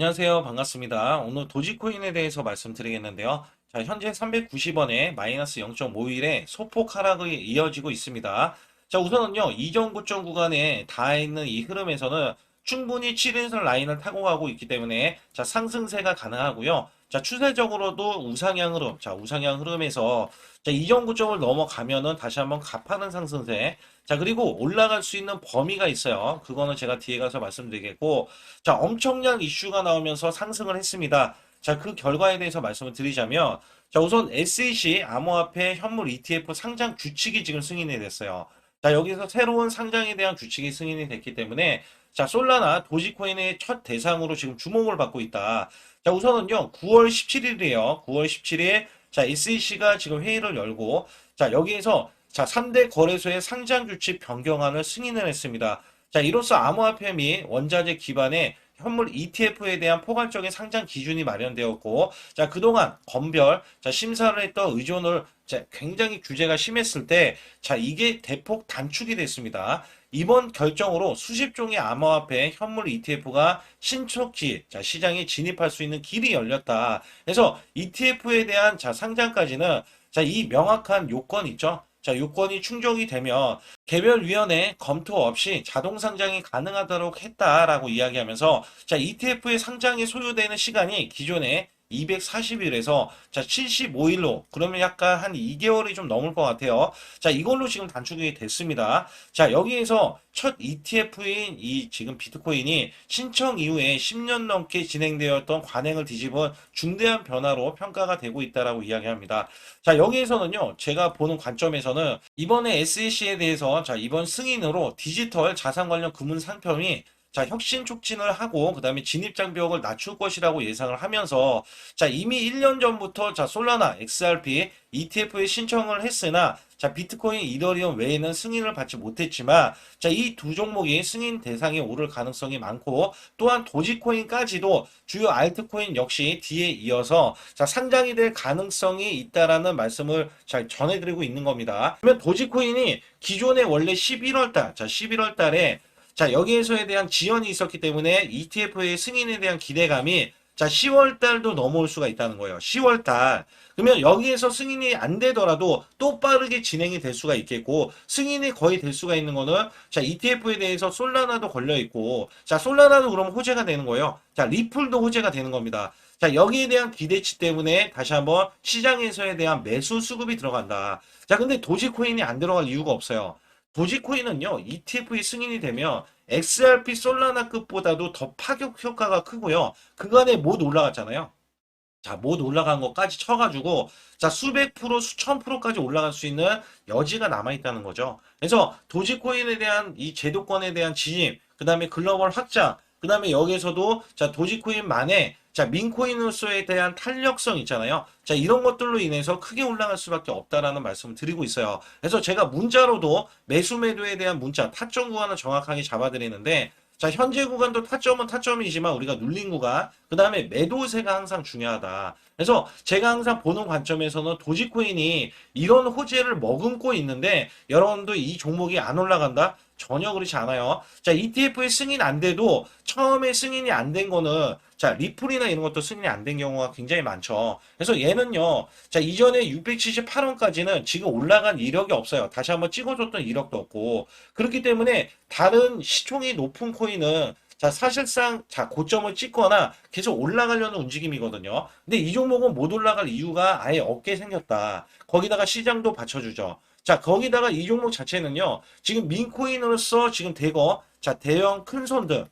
안녕하세요. 반갑습니다. 오늘 도지코인에 대해서 말씀드리겠는데요. 자, 현재 390원에 마이너스 0.51의 소폭 하락이 이어지고 있습니다. 자, 우선은요, 이전 고점 구간에 닿아 있는 이 흐름에서는 충분히 7인선 라인을 타고 가고 있기 때문에 자, 상승세가 가능하고요. 자, 추세적으로도 우상향 흐름, 자, 우상향 흐름에서 자, 이전 고점을 넘어가면은 다시 한번 가파른 상승세. 자, 그리고 올라갈 수 있는 범위가 있어요. 그거는 제가 뒤에 가서 말씀드리겠고, 자, 엄청난 이슈가 나오면서 상승을 했습니다. 자, 그 결과에 대해서 말씀을 드리자면, 자, 우선 SEC 암호화폐 현물 ETF 상장 규칙이 지금 승인이 됐어요. 자, 여기서 새로운 상장에 대한 규칙이 승인이 됐기 때문에, 자, 솔라나 도지코인의 첫 대상으로 지금 주목을 받고 있다. 자, 우선은요, 9월 17일이에요. 9월 17일, 자, SEC가 지금 회의를 열고, 자, 여기에서 자, 3대 거래소의 상장 규칙 변경안을 승인을 했습니다. 자, 이로써 암호화폐 및 원자재 기반의 현물 ETF에 대한 포괄적인 상장 기준이 마련되었고, 자, 그동안 검별, 자, 심사를 했던 의존을 자, 굉장히 규제가 심했을 때, 자, 이게 대폭 단축이 됐습니다. 이번 결정으로 수십 종의 암호화폐 현물 ETF가 신속히 자, 시장에 진입할 수 있는 길이 열렸다. 그래서 ETF에 대한 자, 상장까지는 자, 이 명확한 요건 있죠? 자, 요건이 충족이 되면 개별 위원회 검토 없이 자동 상장이 가능하도록 했다라고 이야기하면서 자, ETF의 상장에 소요되는 시간이 기존에 240일에서 자 75일로 그러면 약간 한 2개월이 좀 넘을 것 같아요. 자 이걸로 지금 단축이 됐습니다. 자 여기에서 첫 ETF인 이 지금 비트코인이 신청 이후에 10년 넘게 진행되었던 관행을 뒤집은 중대한 변화로 평가가 되고 있다라고 이야기합니다. 자 여기에서는요 제가 보는 관점에서는 이번에 SEC에 대해서 자 이번 승인으로 디지털 자산 관련 금융 상품이 자, 혁신 촉진을 하고 그다음에 진입 장벽을 낮출 것이라고 예상을 하면서 자, 이미 1년 전부터 자, 솔라나, XRP, ETF에 신청을 했으나 자, 비트코인, 이더리움 외에는 승인을 받지 못했지만 자, 이 두 종목이 승인 대상에 오를 가능성이 많고 또한 도지코인까지도 주요 알트코인 역시 뒤에 이어서 자, 상장이 될 가능성이 있다라는 말씀을 잘 전해 드리고 있는 겁니다. 그러면 도지코인이 기존에 원래 11월 달, 자, 11월 달에 자, 여기에서에 대한 지연이 있었기 때문에 ETF의 승인에 대한 기대감이 자, 10월 달도 넘어올 수가 있다는 거예요. 10월 달. 그러면 여기에서 승인이 안 되더라도 또 빠르게 진행이 될 수가 있겠고, 승인이 거의 될 수가 있는 거는, 자, ETF에 대해서 솔라나도 걸려 있고, 자, 솔라나도 그럼 호재가 되는 거예요. 자, 리플도 호재가 되는 겁니다. 자, 여기에 대한 기대치 때문에 다시 한번 시장에서에 대한 매수 수급이 들어간다. 자, 근데 도지코인이 안 들어갈 이유가 없어요. 도지코인은요, ETF의 승인이 되면 XRP 솔라나급보다도 더 파격 효과가 크고요. 그간에 못 올라갔잖아요. 자, 못 올라간 것까지 쳐가지고, 자, 수백 프로, 수천 프로까지 올라갈 수 있는 여지가 남아있다는 거죠. 그래서 도지코인에 대한 이 제도권에 대한 진입, 그 다음에 글로벌 확장, 그 다음에 여기에서도 자, 도지코인만의 자, 민코인으로서에 대한 탄력성 있잖아요. 자, 이런 것들로 인해서 크게 올라갈 수밖에 없다라는 말씀을 드리고 있어요. 그래서 제가 문자로도 매수 매도에 대한 문자, 타점 구간을 정확하게 잡아드리는데, 자, 현재 구간도 타점은 타점이지만 우리가 눌린 구간, 그 다음에 매도세가 항상 중요하다. 그래서 제가 항상 보는 관점에서는 도지코인이 이런 호재를 머금고 있는데, 여러분도 이 종목이 안 올라간다? 전혀 그렇지 않아요. 자, ETF에 승인 안 돼도 처음에 승인이 안 된 거는 자, 리플이나 이런 것도 승인이 안 된 경우가 굉장히 많죠. 그래서 얘는요, 자, 이전에 678원까지는 지금 올라간 이력이 없어요. 다시 한번 찍어줬던 이력도 없고. 그렇기 때문에 다른 시총이 높은 코인은 자, 사실상, 자, 고점을 찍거나 계속 올라가려는 움직임이거든요. 근데 이 종목은 못 올라갈 이유가 아예 없게 생겼다. 거기다가 시장도 받쳐주죠. 자, 거기다가 이 종목 자체는요, 지금 민코인으로서 지금 대거, 자, 대형 큰 손들,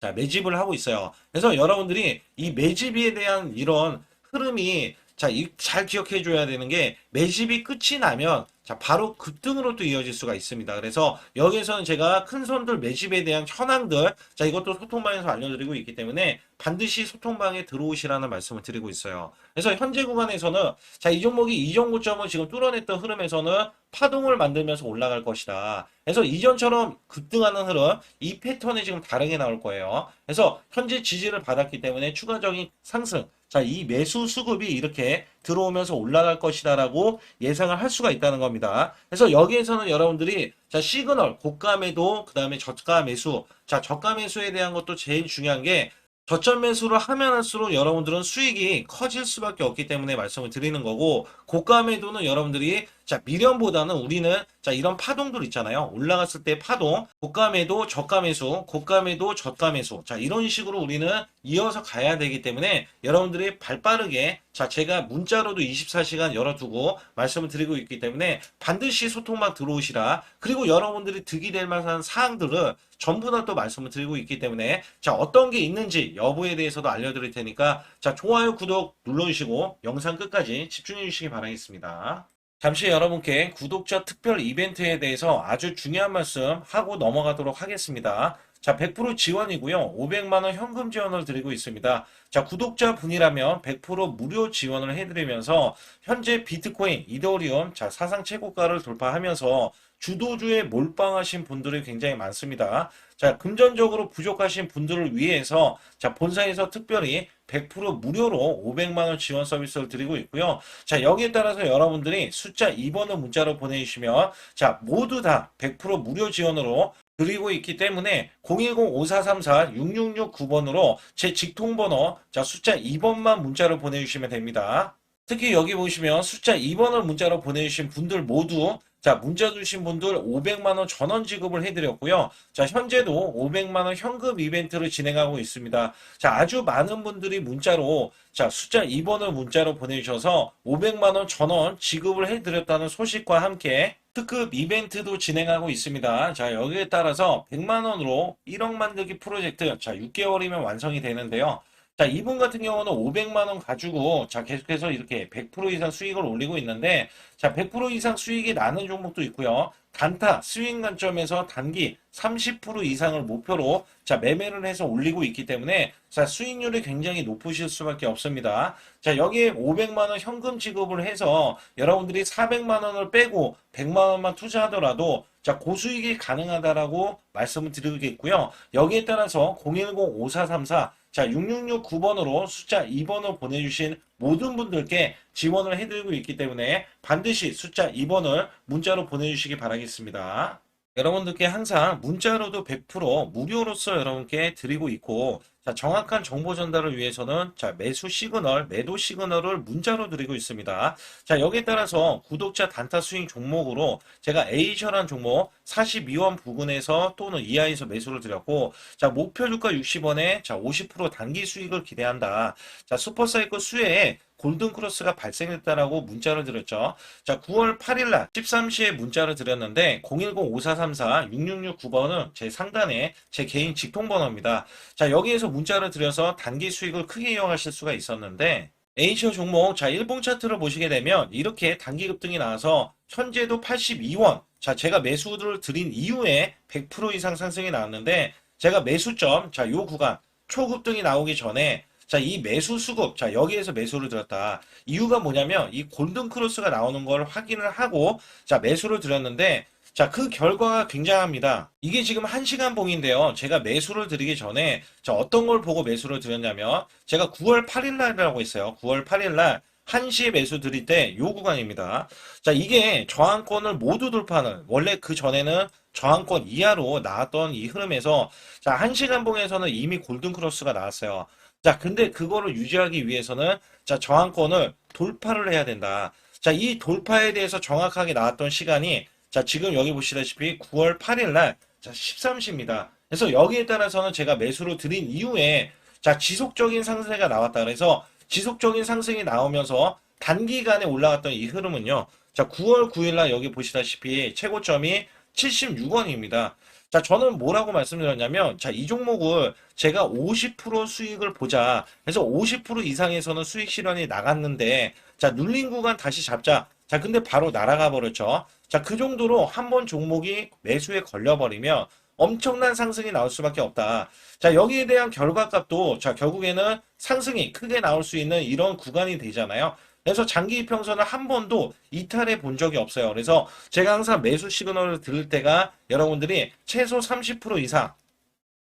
자, 매집을 하고 있어요. 그래서 여러분들이 이 매집에 대한 이런 흐름이 자, 이- 잘 기억해 줘야 되는 게 매집이 끝이 나면 자, 바로 급등으로 또 이어질 수가 있습니다. 그래서 여기에서는 제가 큰 손들 매집에 대한 현황들, 자, 이것도 소통방에서 알려드리고 있기 때문에 반드시 소통방에 들어오시라는 말씀을 드리고 있어요. 그래서 현재 구간에서는 자, 이 종목이 이전 고점을 지금 뚫어냈던 흐름에서는 파동을 만들면서 올라갈 것이다. 그래서 이전처럼 급등하는 흐름, 이 패턴이 지금 다르게 나올 거예요. 그래서 현재 지지를 받았기 때문에 추가적인 상승, 자, 이 매수 수급이 이렇게 들어오면서 올라갈 것이다라고 예상을 할 수가 있다는 겁니다. 그래서 여기에서는 여러분들이 자, 시그널, 고가 매도, 그 다음에 저가 매수. 자, 저가 매수에 대한 것도 제일 중요한 게 저점 매수를 하면 할수록 여러분들은 수익이 커질 수밖에 없기 때문에 말씀을 드리는 거고 고가 매도는 여러분들이 자 미련보다는 우리는 자 이런 파동들 있잖아요. 올라갔을 때 파동 고가 매도 저가 매수 고가 매도 저가 매수. 자 이런 식으로 우리는 이어서 가야 되기 때문에 여러분들이 발 빠르게 자 제가 문자로도 24시간 열어두고 말씀을 드리고 있기 때문에 반드시 소통만 들어오시라. 그리고 여러분들이 득이 될 만한 사항들을 전부 다 또 말씀을 드리고 있기 때문에 자 어떤 게 있는지 여부에 대해서도 알려드릴 테니까 자 좋아요 구독 눌러주시고 영상 끝까지 집중해 주시기 바라겠습니다. 잠시 여러분께 구독자 특별 이벤트에 대해서 아주 중요한 말씀 하고 넘어가도록 하겠습니다. 자, 100% 지원이고요. 500만원 현금 지원을 드리고 있습니다. 자, 구독자 분이라면 100% 무료 지원을 해드리면서 현재 비트코인, 이더리움, 자, 사상 최고가를 돌파하면서 주도주에 몰빵하신 분들이 굉장히 많습니다. 자, 금전적으로 부족하신 분들을 위해서 자, 본사에서 특별히 100% 무료로 500만원 지원 서비스를 드리고 있고요. 자, 여기에 따라서 여러분들이 숫자 2번을 문자로 보내주시면 자, 모두 다 100% 무료 지원으로 드리고 있기 때문에 010-5434-6669번으로 제 직통번호 자, 숫자 2번만 문자로 보내주시면 됩니다. 특히 여기 보시면 숫자 2번을 문자로 보내주신 분들 모두 자, 문자 주신 분들 500만원 전원 지급을 해드렸고요. 자, 현재도 500만원 현금 이벤트를 진행하고 있습니다. 자, 아주 많은 분들이 문자로, 자, 숫자 2번을 문자로 보내주셔서 500만원 전원 지급을 해드렸다는 소식과 함께 특급 이벤트도 진행하고 있습니다. 자, 여기에 따라서 100만원으로 1억 만들기 프로젝트, 자, 6개월이면 완성이 되는데요. 자, 이분 같은 경우는 500만 원 가지고 자, 계속해서 이렇게 100% 이상 수익을 올리고 있는데 자, 100% 이상 수익이 나는 종목도 있고요. 단타 스윙 관점에서 단기 30% 이상을 목표로 자, 매매를 해서 올리고 있기 때문에 자, 수익률이 굉장히 높으실 수밖에 없습니다. 자, 여기에 500만 원 현금 지급을 해서 여러분들이 400만 원을 빼고 100만 원만 투자하더라도 자, 고수익이 가능하다라고 말씀을 드리겠고요. 여기에 따라서 010-5434 자, 6669번으로 숫자 2번을 보내주신 모든 분들께 지원을 해드리고 있기 때문에 반드시 숫자 2번을 문자로 보내주시기 바라겠습니다. 여러분들께 항상 문자로도 100% 무료로서 여러분께 드리고 있고 자, 정확한 정보 전달을 위해서는 자, 매수 시그널, 매도 시그널을 문자로 드리고 있습니다. 자, 여기에 따라서 구독자 단타 스윙 종목으로 제가 에이셔란 종목 42원 부근에서 또는 이하에서 매수를 드렸고 자, 목표 주가 60원에 자, 50% 단기 수익을 기대한다. 자, 슈퍼사이클 수혜에 골든 크로스가 발생했다라고 문자를 드렸죠. 자, 9월 8일 날 13시에 문자를 드렸는데 010-5434-6669번은 제 상단에 제 개인 직통번호입니다. 자, 여기에서 문 자를 드려서 단기 수익을 크게 이용하실 수가 있었는데 에이셔 종목 자, 일봉 차트를 보시게 되면 이렇게 단기 급등이 나와서 현재도 82원. 자, 제가 매수를 드린 이후에 100% 이상 상승이 나왔는데 제가 매수점 자, 요 구간 초급등이 나오기 전에 자, 이 매수 수급, 자, 여기에서 매수를 들었다. 이유가 뭐냐면, 이 골든 크로스가 나오는 걸 확인을 하고, 자, 매수를 들었는데, 자, 그 결과가 굉장합니다. 이게 지금 1시간 봉인데요. 제가 매수를 드리기 전에, 자, 어떤 걸 보고 매수를 드렸냐면, 제가 9월 8일 날이라고 했어요. 9월 8일 날, 1시에 매수 드릴 때 요 구간입니다. 자, 이게 저항권을 모두 돌파하는, 원래 그 전에는 저항권 이하로 나왔던 이 흐름에서, 자, 1시간 봉에서는 이미 골든 크로스가 나왔어요. 자, 근데 그거를 유지하기 위해서는 자, 저항권을 돌파를 해야 된다. 자, 이 돌파에 대해서 정확하게 나왔던 시간이 자, 지금 여기 보시다시피 9월 8일 날 자, 13시입니다. 그래서 여기에 따라서는 제가 매수를 드린 이후에 자, 지속적인 상승세가 나왔다. 그래서 지속적인 상승이 나오면서 단기간에 올라갔던 이 흐름은요. 자, 9월 9일 날 여기 보시다시피 최고점이 76원입니다. 자, 저는 뭐라고 말씀드렸냐면, 자, 이 종목을 제가 50% 수익을 보자. 그래서 50% 이상에서는 수익 실현이 나갔는데, 자, 눌린 구간 다시 잡자. 자, 근데 바로 날아가 버렸죠. 자, 그 정도로 한 번 종목이 매수에 걸려버리면 엄청난 상승이 나올 수밖에 없다. 자, 여기에 대한 결과값도, 자, 결국에는 상승이 크게 나올 수 있는 이런 구간이 되잖아요. 그래서 장기 이평선을 한 번도 이탈해 본 적이 없어요. 그래서 제가 항상 매수 시그널을 들을 때가 여러분들이 최소 30% 이상,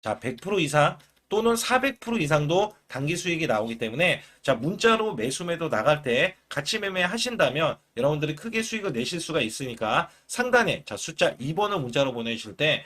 자, 100% 이상 또는 400% 이상도 단기 수익이 나오기 때문에 자, 문자로 매수 매도 나갈 때 같이 매매 하신다면 여러분들이 크게 수익을 내실 수가 있으니까 상단에 자, 숫자 2번을 문자로 보내주실 때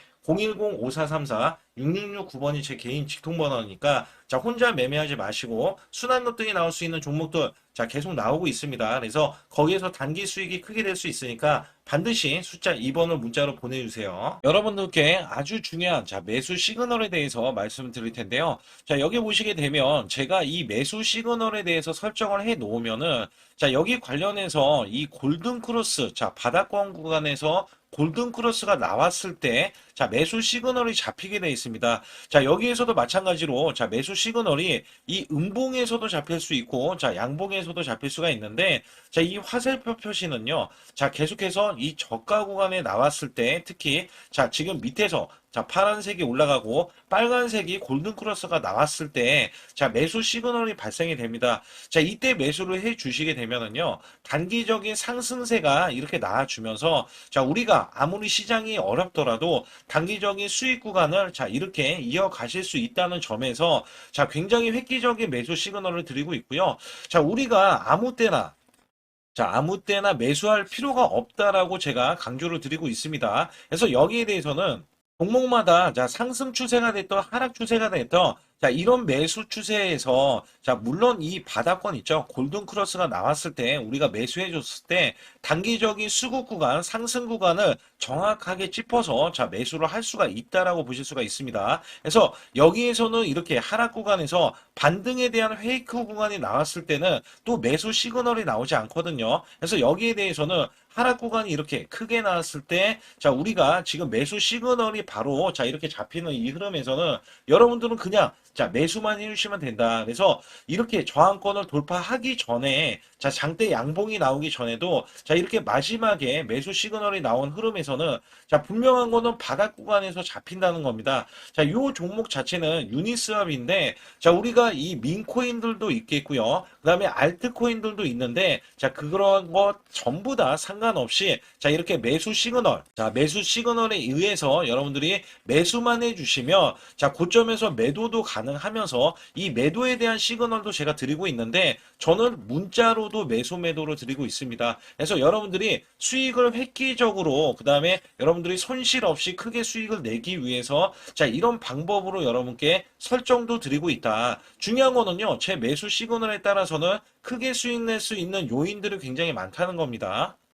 6669번이 제 개인 직통 번호니까 자 혼자 매매하지 마시고 순환 납득이 나올 수 있는 종목들 자 계속 나오고 있습니다. 그래서 거기에서 단기 수익이 크게 될 수 있으니까 반드시 숫자 2번을 문자로 보내주세요. 여러분들께 아주 중요한 자 매수 시그널에 대해서 말씀드릴 텐데요. 자 여기 보시게 되면 제가 이 매수 시그널에 대해서 설정을 해 놓으면은 자 여기 관련해서 이 골든 크로스 자 바닥권 구간에서 골든 크로스가 나왔을 때, 자, 매수 시그널이 잡히게 되어 있습니다. 자, 여기에서도 마찬가지로, 자, 매수 시그널이 이 음봉에서도 잡힐 수 있고, 자, 양봉에서도 잡힐 수가 있는데, 자, 이 화살표 표시는요, 자, 계속해서 이 저가 구간에 나왔을 때, 특히, 자, 지금 밑에서, 자, 파란색이 올라가고, 빨간색이 골든 크로스가 나왔을 때, 자, 매수 시그널이 발생이 됩니다. 자, 이때 매수를 해 주시게 되면은요, 단기적인 상승세가 이렇게 나와주면서, 자, 우리가 아무리 시장이 어렵더라도 단기적인 수익 구간을 자, 이렇게 이어가실 수 있다는 점에서 자, 굉장히 획기적인 매수 시그널을 드리고 있고요. 자, 우리가 아무 때나 자, 아무 때나 매수할 필요가 없다라고 제가 강조를 드리고 있습니다. 그래서 여기에 대해서는 종목마다 자, 상승 추세가 됐던 하락 추세가 됐던 자, 이런 매수 추세에서 자, 물론 이 바닥권 있죠. 골든 크로스가 나왔을 때 우리가 매수해 줬을 때 단기적인 수급 구간, 상승 구간을 정확하게 짚어서 자, 매수를 할 수가 있다라고 보실 수가 있습니다. 그래서 여기에서는 이렇게 하락 구간에서 반등에 대한 페이크 구간이 나왔을 때는 또 매수 시그널이 나오지 않거든요. 그래서 여기에 대해서는 하락 구간이 이렇게 크게 나왔을 때, 자, 우리가 지금 매수 시그널이 바로, 자, 이렇게 잡히는 이 흐름에서는 여러분들은 그냥, 자, 매수만 해주시면 된다. 그래서 이렇게 저항권을 돌파하기 전에, 자, 장대 양봉이 나오기 전에도, 자, 이렇게 마지막에 매수 시그널이 나온 흐름에서 는, 자, 분명한 거는 바닥 구간에서 잡힌다는 겁니다. 자, 요 종목 자체는 유니스왑인데, 자, 우리가 이 민코인들도 있겠고요. 그 다음에 알트코인들도 있는데, 자, 그런 것 전부 다 상관없이, 자, 이렇게 매수 시그널, 자, 매수 시그널에 의해서 여러분들이 매수만 해주시면, 자, 고점에서 매도도 가능하면서, 이 매도에 대한 시그널도 제가 드리고 있는데, 저는 문자로도 매수 매도를 드리고 있습니다. 그래서 여러분들이 수익을 획기적으로, 그 다음에 여러분들이 손실 없이 크게 수익을 내기 위해서, 자, 이런 방법으로 여러분께 설정도 드리고 있다. 중요한 거는요, 제 매수 시그널에 따라서는 크게 수익 낼 수 있는 요인들이 굉장히 많다는 겁니다.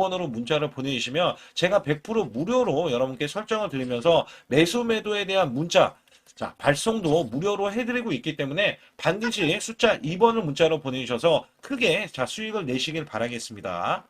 번으로 문자를 보내주시면 제가 100% 무료로 여러분께 설정을 드리면서 매수 매도에 대한 문자 자, 발송도 무료로 해드리고 있기 때문에 반드시 숫자 2번을 문자로 보내주셔서 크게 자, 수익을 내시길 바라겠습니다.